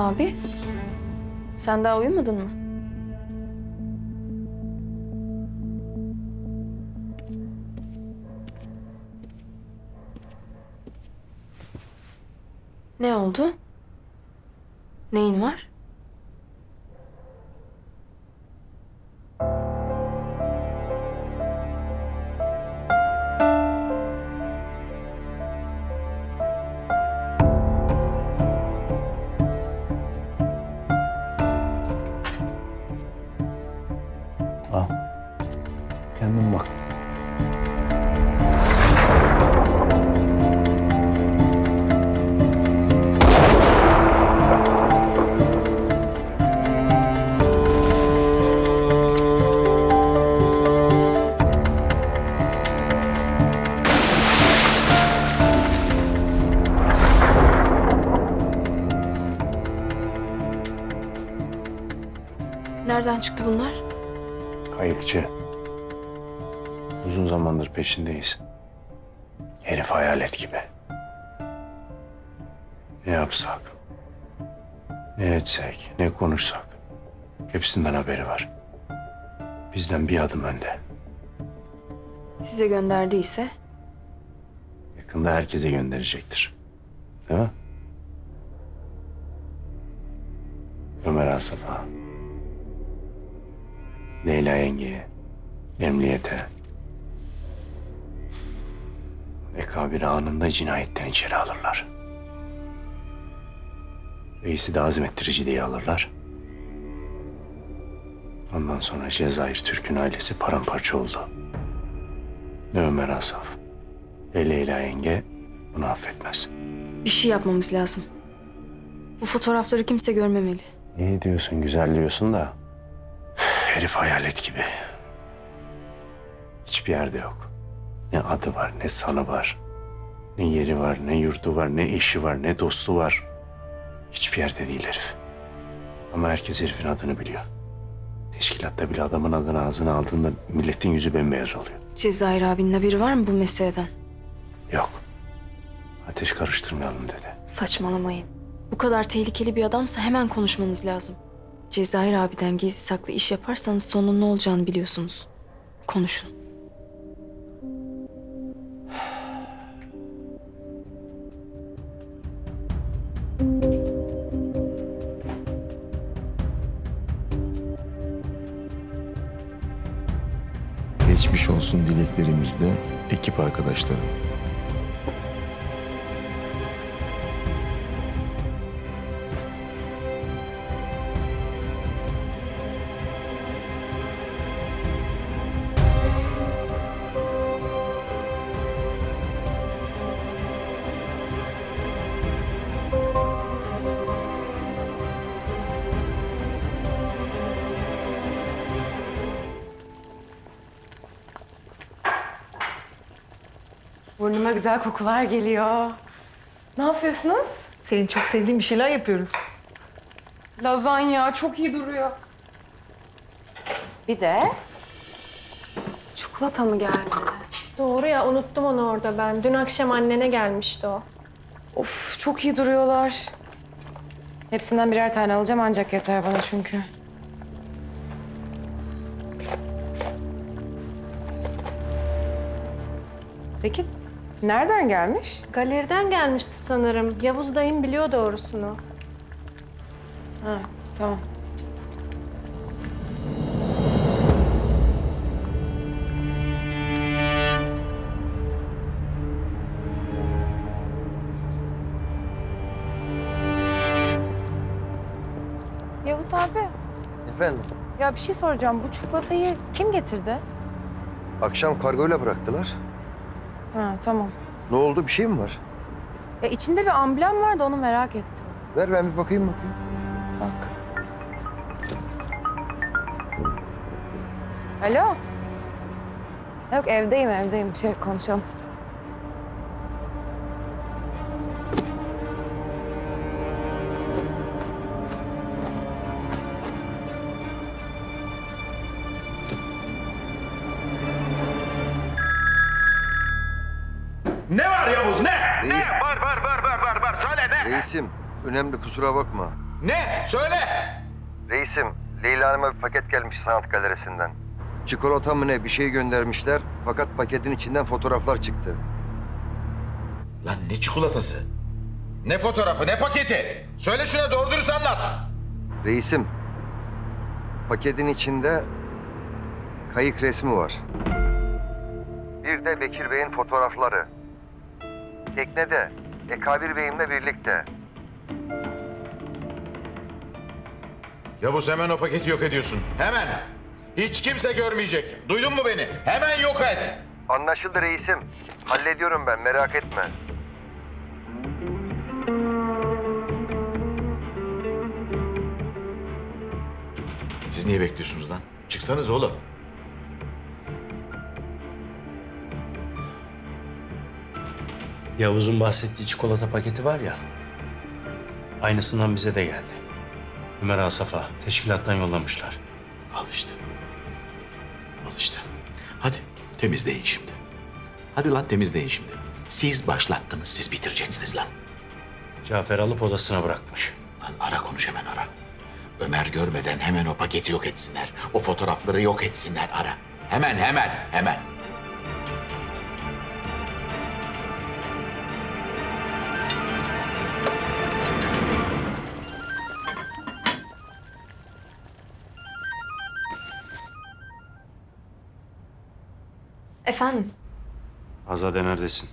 Abi, sen daha uyumadın mı? Ne oldu? Neyin var? Al. Kendin bak. Kayıkçı. Uzun zamandır peşindeyiz. Herif hayalet gibi. Ne yapsak? Ne etsek, ne konuşsak. Hepsinden haberi var. Bizden bir adım önde. Size gönderdiyse Yakında herkese gönderecektir. Değil mi? Ömer Asaf'a. Leyla yengeye. Emniyete. Ve kabiri anında cinayetten içeri alırlar. Reisi de azmettirici diye alırlar. Ondan sonra Cezayir Türk'ün ailesi paramparça oldu. Ne Ömer Asaf, ne Leyla yenge bunu affetmez. bir şey yapmamız lazım. Bu fotoğrafları kimse görmemeli. İyi diyorsun, güzel diyorsun da... Herif hayalet gibi. Hiçbir yerde yok. Ne adı var, ne sanı var. Ne yeri var, ne yurdu var, ne eşi var, ne dostu var. Hiçbir yerde değil herif. Ama herkes herifin adını biliyor. Teşkilatta bile adamın adını ağzına aldığında milletin yüzü bembeyaz oluyor. Cezayir abinin haberi var mı bu meseleden? Yok. Ateş karıştırmayalım dedi. Saçmalamayın. Bu kadar tehlikeli bir adamsa hemen konuşmanız lazım. Cezayir abiden gizli saklı iş yaparsanız sonun ne olacağını biliyorsunuz. Konuşun. Geçmiş olsun dileklerimizde ekip arkadaşlarım. Burnuma güzel kokular geliyor. Ne yapıyorsunuz? Senin çok sevdiğin bir şeyler yapıyoruz. Lazanya çok iyi duruyor. Bir de çikolata mı geldi? Doğru ya unuttum onu orada ben. Dün akşam annene gelmişti o. Of çok iyi duruyorlar. Hepsinden birer tane alacağım ancak yeter bana çünkü. Peki nereden gelmiş? Galeriden gelmişti sanırım. Yavuz dayım biliyor doğrusunu. Ha tamam. Yavuz abi, Efendim, ya bir şey soracağım. Bu çikolatayı kim getirdi? akşam kargoyla bıraktılar. Ha tamam. Ne oldu, bir şey mi var? Ya içinde bir amblem vardı onu merak ettim. Ver ben bir bakayım bakayım. Bak. Alo. Yok evdeyim evdeyim. Şey konuşalım. Ne Yavuz ne? Reis, Var var var var var var söyle ne? reisim, önemli kusura bakma. Ne? Söyle! Reisim, Leyla Hanım'a bir paket gelmiş sanat galerisinden. Çikolata mı ne bir şey göndermişler fakat paketin içinden fotoğraflar çıktı. Lan ne çikolatası? Ne fotoğrafı, ne paketi? Söyle şuna doğru dürüst anlat. Reisim, paketin içinde kayık resmi var. Bir de Bekir Bey'in fotoğrafları. Teknede Ekabir Bey'imle birlikte. Yavuz hemen o paketi yok ediyorsun. Hemen. Hiç kimse görmeyecek. Duydun mu beni? Hemen yok et. Anlaşıldı reisim. Hallediyorum ben merak etme. Siz niye bekliyorsunuz lan? Çıksanız oğlum. Yavuz'un bahsettiği çikolata paketi var ya. Aynısından bize de geldi. Ömer Asaf'a teşkilattan yollamışlar. Al işte. Al işte. Hadi temizleyin şimdi. Hadi lan temizleyin şimdi. Siz başlattınız, siz bitireceksiniz lan. Cafer alıp odasına bırakmış. Lan ara konuş hemen ara. Ömer görmeden hemen o paketi yok etsinler. O fotoğrafları yok etsinler ara. Hemen hemen hemen. Efendim? Azade neredesin?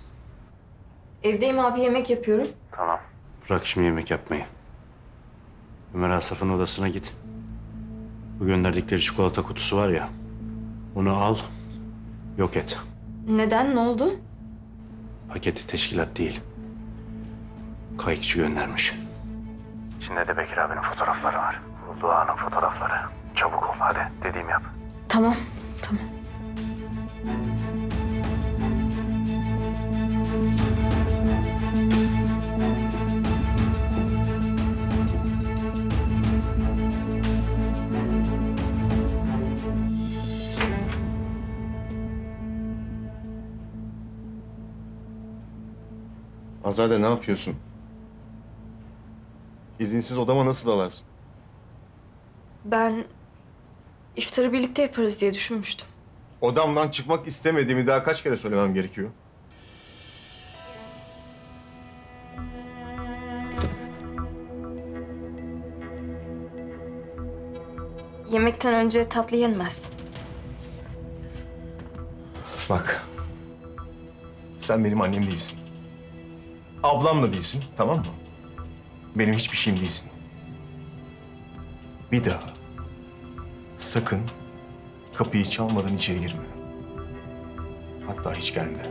Evdeyim abi yemek yapıyorum. Tamam. Bırak şimdi yemek yapmayı. Ömer Asaf'ın odasına git. Bu gönderdikleri çikolata kutusu var ya. Onu al, yok et. Neden? Ne oldu? Paketi teşkilat değil. Kayıkçı göndermiş. İçinde de Bekir abinin fotoğrafları var. Bulduğu anın fotoğrafları. Çabuk ol hadi dediğimi yap. Tamam, Azade ne yapıyorsun? İzinsiz odama nasıl dalarsın? Ben iftarı birlikte yaparız diye düşünmüştüm. Odamdan çıkmak istemediğimi daha kaç kere söylemem gerekiyor? Yemekten önce tatlı yenmez. Bak. Sen benim annem değilsin. Ablam da değilsin, tamam mı? Benim hiçbir şeyim değilsin. Bir daha sakın kapıyı çalmadan içeri girme. Hatta hiç gelme.